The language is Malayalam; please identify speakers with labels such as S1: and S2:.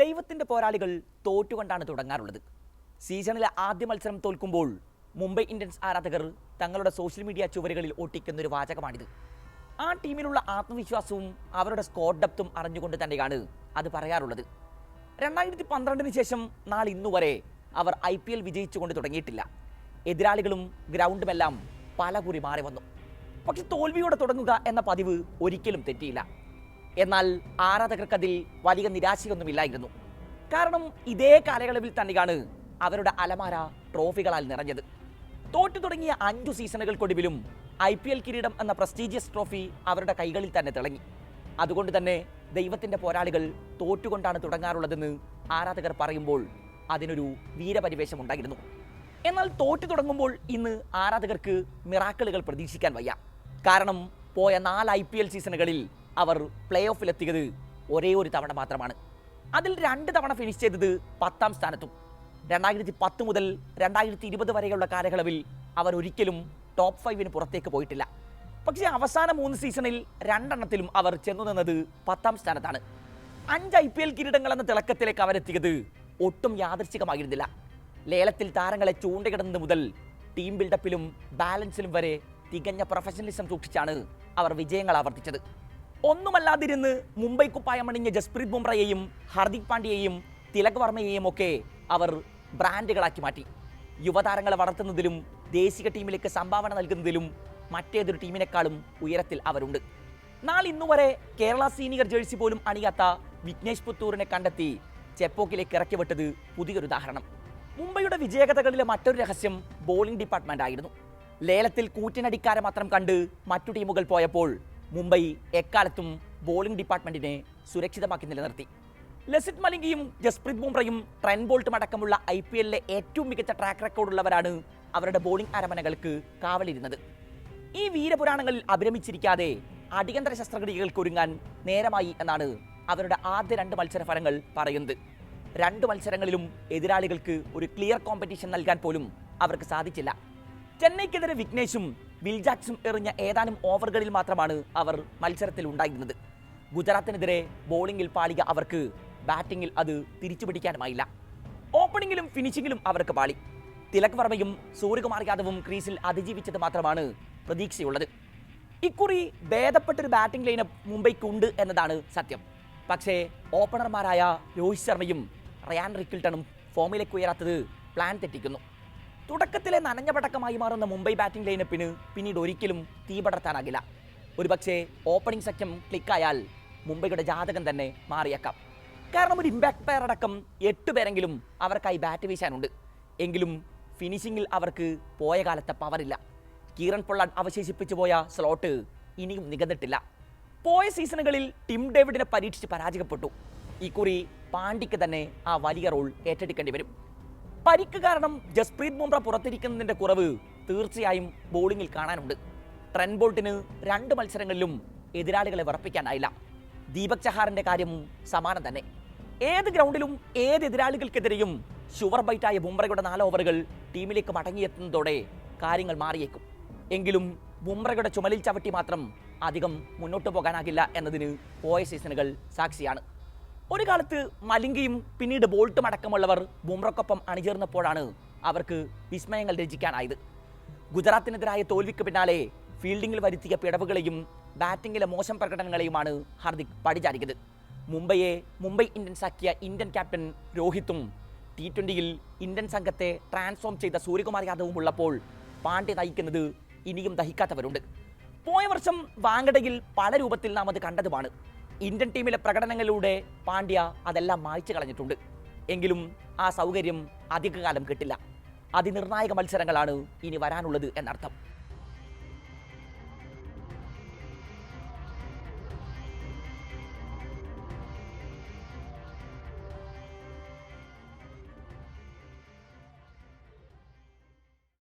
S1: ദൈവത്തിന്റെ പോരാളികൾ തോറ്റുകൊണ്ടാണ് തുടങ്ങാറുള്ളത്. സീസണിലെ ആദ്യ മത്സരം തോൽക്കുമ്പോൾ മുംബൈ ഇന്ത്യൻസ് ആരാധകർ തങ്ങളുടെ സോഷ്യൽ മീഡിയ ചുവരുകളിൽ ഒട്ടിക്കുന്ന ഒരു വാചകമാണിത്. ആ ടീമിലുള്ള ആത്മവിശ്വാസവും അവരുടെ സ്കോർ ഡെപ്തും അറിഞ്ഞുകൊണ്ട് തന്നെയാണ് അത് പറയാറുള്ളത്. രണ്ടായിരത്തി പന്ത്രണ്ടിന് ശേഷം നാളെ ഇന്നുവരെ അവർ ഐ പി എൽ വിജയിച്ചുകൊണ്ട് തുടങ്ങിയിട്ടില്ല. എതിരാളികളും ഗ്രൗണ്ടുമെല്ലാം പല കുറി മാറി വന്നു. പക്ഷെ തോൽവിയോടെ തുടങ്ങുക എന്ന പതിവ് ഒരിക്കലും തെറ്റിയില്ല. എന്നാൽ ആരാധകർക്ക് അതിൽ വലിയ നിരാശയൊന്നുമില്ലായിരുന്നു. കാരണം ഇതേ കാലയളവിൽ തന്നെയാണ് അവരുടെ അലമാര ട്രോഫികളാൽ നിറഞ്ഞത്. തോറ്റു തുടങ്ങിയ അഞ്ചു സീസണുകൾക്കൊടുവിലും ഐ പി എൽ കിരീടം എന്ന പ്രസ്റ്റീജിയസ് ട്രോഫി അവരുടെ കൈകളിൽ തന്നെ തിളങ്ങി. അതുകൊണ്ട് തന്നെ ദൈവത്തിന്റെ പോരാളികൾ തോറ്റുകൊണ്ടാണ് തുടങ്ങാറുള്ളതെന്ന് ആരാധകർ പറയുമ്പോൾ അതിനൊരു വീരപരിവേശം ഉണ്ടായിരുന്നു. എന്നാൽ തോറ്റു തുടങ്ങുമ്പോൾ ഇന്ന് ആരാധകർക്ക് മിറാക്കിളുകൾ പ്രതീക്ഷിക്കാൻ വയ്യ. കാരണം പോയ നാല് ഐ സീസണുകളിൽ അവർ പ്ലേ ഓഫിലെത്തിയത് ഒരേ ഒരു തവണ മാത്രമാണ്. അതിൽ രണ്ട് തവണ ഫിനിഷ് ചെയ്തത് പത്താം സ്ഥാനത്തും. രണ്ടായിരത്തി പത്ത് മുതൽ രണ്ടായിരത്തി ഇരുപത് വരെയുള്ള കാലയളവിൽ അവർ ഒരിക്കലും ടോപ്പ് ഫൈവിന് പുറത്തേക്ക് പോയിട്ടില്ല. പക്ഷേ അവസാന മൂന്ന് സീസണിൽ രണ്ടെണ്ണത്തിലും അവർ ചെന്നു നിന്നത് പത്താം സ്ഥാനത്താണ്. അഞ്ച് ഐ പി എൽ കിരീടങ്ങൾ എന്ന തിളക്കത്തിലേക്ക് അവരെത്തിയത് ഒട്ടും യാദൃശ്ചികമായിരുന്നില്ല. ലേലത്തിൽ താരങ്ങളെ ചൂണ്ടിക്കിടന്നത് മുതൽ ടീം ബിൽഡപ്പിലും ബാലൻസിലും വരെ തികഞ്ഞ പ്രൊഫഷണലിസം സൂക്ഷിച്ചാണ് അവർ വിജയങ്ങൾ ആവർത്തിച്ചത്. ഒന്നുമല്ലാതിരുന്ന് മുംബൈ കുപ്പായമണിഞ്ഞ ജസ്പ്രീത് ബുംറയെയും ഹാർദിക് പാണ്ഡ്യയെയും തിലക് വർമ്മയെയും ഒക്കെ അവർ ബ്രാൻഡുകളാക്കി മാറ്റി. യുവതാരങ്ങളെ വളർത്തുന്നതിലും ദേശീയ ടീമിലേക്ക് സംഭാവന നൽകുന്നതിലും മറ്റേതൊരു ടീമിനേക്കാളും ഉയരത്തിൽ അവരുണ്ട്. നാളെ ഇന്നുവരെ കേരള സീനിയർ ജേഴ്സി പോലും അണിയാത്ത വിഘ്നേഷ് പുത്തൂറിനെ കണ്ടെത്തി ചെപ്പോക്കിലേക്ക് ഇറക്കി വിട്ടത് പുതിയൊരു ഉദാഹരണം. മുംബൈയുടെ വിജയകഥകളിലെ മറ്റൊരു രഹസ്യം ബോളിംഗ് ഡിപ്പാർട്ട്മെന്റ് ആയിരുന്നു. ലേലത്തിൽ കൂറ്റനടിക്കാരെ മാത്രം കണ്ട് മറ്റു ടീമുകൾ പോയപ്പോൾ മുംബൈ എക്കാലത്തും ബോളിംഗ് ഡിപ്പാർട്ട്മെന്റിനെ സുരക്ഷിതമാക്കി നിലനിർത്തി. ലസിത് മലിംഗിയും ജസ്പ്രീത് ബുംറയും ട്രെൻ ബോൾട്ടും അടക്കമുള്ള ഐ പി എല്ലിലെ ഏറ്റവും മികച്ച ട്രാക്ക് റെക്കോർഡുള്ളവരാണ് അവരുടെ ബോളിംഗ് അരമനകൾക്ക് കാവലിരുന്നത്. ഈ വീരപുരാണങ്ങളിൽ അഭിരമിച്ചിരിക്കാതെ അടിയന്തര ശസ്ത്രക്രിയകൾക്ക് ഒരുങ്ങാൻ നേരമായി എന്നാണ് അവരുടെ ആദ്യ രണ്ട് മത്സര ഫലങ്ങൾ പറയുന്നത്. രണ്ട് മത്സരങ്ങളിലും എതിരാളികൾക്ക് ഒരു ക്ലിയർ കോമ്പറ്റീഷൻ നൽകാൻ പോലും അവർക്ക് സാധിച്ചില്ല. ചെന്നൈക്കെതിരെ വിഘ്നേഷും വിൽജാക്സും എറിഞ്ഞ ഏതാനും ഓവറുകളിൽ മാത്രമാണ് അവർ മത്സരത്തിൽ ഉണ്ടായിരുന്നത്. ഗുജറാത്തിനെതിരെ ബോളിംഗിൽ പാളിക അവർക്ക് ബാറ്റിംഗിൽ അത് തിരിച്ചു തിരിച്ചുപിടിക്കാനുമായില്ല. ഓപ്പണിംഗിലും ഫിനിഷിംഗിലും അവർക്ക് പാളി. തിലക് വർമ്മയും സൂര്യകുമാർ യാദവും ക്രീസിൽ അതിജീവിച്ചത് മാത്രമാണ് പ്രതീക്ഷയുള്ളത്. ഇക്കുറി ഭേദപ്പെട്ടൊരു ബാറ്റിംഗ് ലൈനപ്പ് മുംബൈക്കുണ്ട് എന്നതാണ് സത്യം. പക്ഷേ ഓപ്പണർമാരായ രോഹിത് ശർമ്മയും റയാൻ റിക്കിൾട്ടണും ഫോമിലേക്ക് ഉയരാത്തത് പ്ലാൻ തെറ്റിക്കുന്നു. തുടക്കത്തിലെ നനഞ്ഞ പടക്കമായി മാറുന്ന മുംബൈ ബാറ്റിംഗ് ലൈനപ്പിന് പിന്നീട് ഒരിക്കലും തീപടർത്താനാകില്ല. ഒരുപക്ഷെ ഓപ്പണിംഗ് സഖ്യം ക്ലിക്കായാൽ മുംബൈയുടെ ജാതകം തന്നെ മാറിയേക്കാം. കാരണം ഒരു ഇമ്പാക്ട് പ്ലെയർ അടക്കം എട്ട് പേരെങ്കിലും അവർക്കായി ബാറ്റ് വീശാനുണ്ട്. എങ്കിലും ഫിനിഷിങ്ങിൽ അവർക്ക് പോയ കാലത്തെ പവറില്ല കീറൻ പൊള്ളാഡ് അവശേഷിപ്പിച്ചു പോയ സ്ലോട്ട് ഇനിയും നികന്നിട്ടില്ല. പോയ സീസണുകളിൽ ടിം ഡേവിഡിനെ പരീക്ഷിച്ച് പരാജയപ്പെട്ടു. ഇക്കുറി പാണ്ഡിക്ക് തന്നെ ആ വലിയ റോൾ ഏറ്റെടുക്കേണ്ടി വരും. പരിക്ക് കാരണം ജസ്പ്രീത് ബുംറ പുറത്തിരിക്കുന്നതിന്റെ കുറവ് തീർച്ചയായും ബോളിങ്ങിൽ കാണാനുണ്ട്. ട്രെൻ ബോൾട്ടിന് രണ്ട് മത്സരങ്ങളിലും എതിരാളികളെ വിറപ്പിക്കാനായില്ല. ദീപക് ചഹാറിന്റെ കാര്യം സമാനം തന്നെ. ഏത് ഗ്രൗണ്ടിലും ഏത് എതിരാളികൾക്കെതിരെയും ഷുവർ ബൈറ്റായ ബുംറയുടെ നാല് ഓവറുകൾ ടീമിലേക്ക് മടങ്ങിയെത്തുന്നതോടെ കാര്യങ്ങൾ മാറിയേക്കും. എങ്കിലും ബുംറയുടെ ചുമലിൽ ചവിട്ടി മാത്രം അധികം മുന്നോട്ട് പോകാനാകില്ല എന്നതിന് പോയ സീസണുകൾ സാക്ഷിയാണ്. ഒരു കാലത്ത് മലിംഗയും പിന്നീട് ബോൾട്ടും അടക്കമുള്ളവർ ബുംറക്കൊപ്പം അണിചേർന്നപ്പോഴാണ് അവർക്ക് വിസ്മയങ്ങൾ രചിക്കാനായത്. ഗുജറാത്തിനെതിരായ തോൽവിക്ക് പിന്നാലെ ഫീൽഡിംഗിൽ വരുത്തിയ പിടവുകളെയും ബാറ്റിംഗിലെ മോശം പ്രകടനങ്ങളെയുമാണ് ഹാർദിക് പടിചാരിയത് മുംബൈയെ മുംബൈ ഇന്ത്യൻസ് ആക്കിയ ഇന്ത്യൻ ക്യാപ്റ്റൻ രോഹിത്തും ടി ട്വന്റിയിൽ ഇന്ത്യൻ സംഘത്തെ ട്രാൻസ്ഫോം ചെയ്ത സൂര്യകുമാർ യാദവും ഉള്ളപ്പോൾ പാണ്ഡ്യ നയിക്കുന്നത് ഇനിയും ദഹിക്കാത്തവരുണ്ട്. പോയ വർഷം വാങ്കടയിൽ പല രൂപത്തിൽ നാം അത് കണ്ടതുമാണ്. ഇന്ത്യൻ ടീമിലെ പ്രകടനങ്ങളിലൂടെ പാണ്ഡ്യ അതെല്ലാം മായ്ച്ചു കളഞ്ഞിട്ടുണ്ട്. എങ്കിലും ആ സൗകര്യം അധികകാലം കിട്ടില്ല. അതിനിർണായക മത്സരങ്ങളാണ് ഇനി വരാനുള്ളത് എന്നർത്ഥം.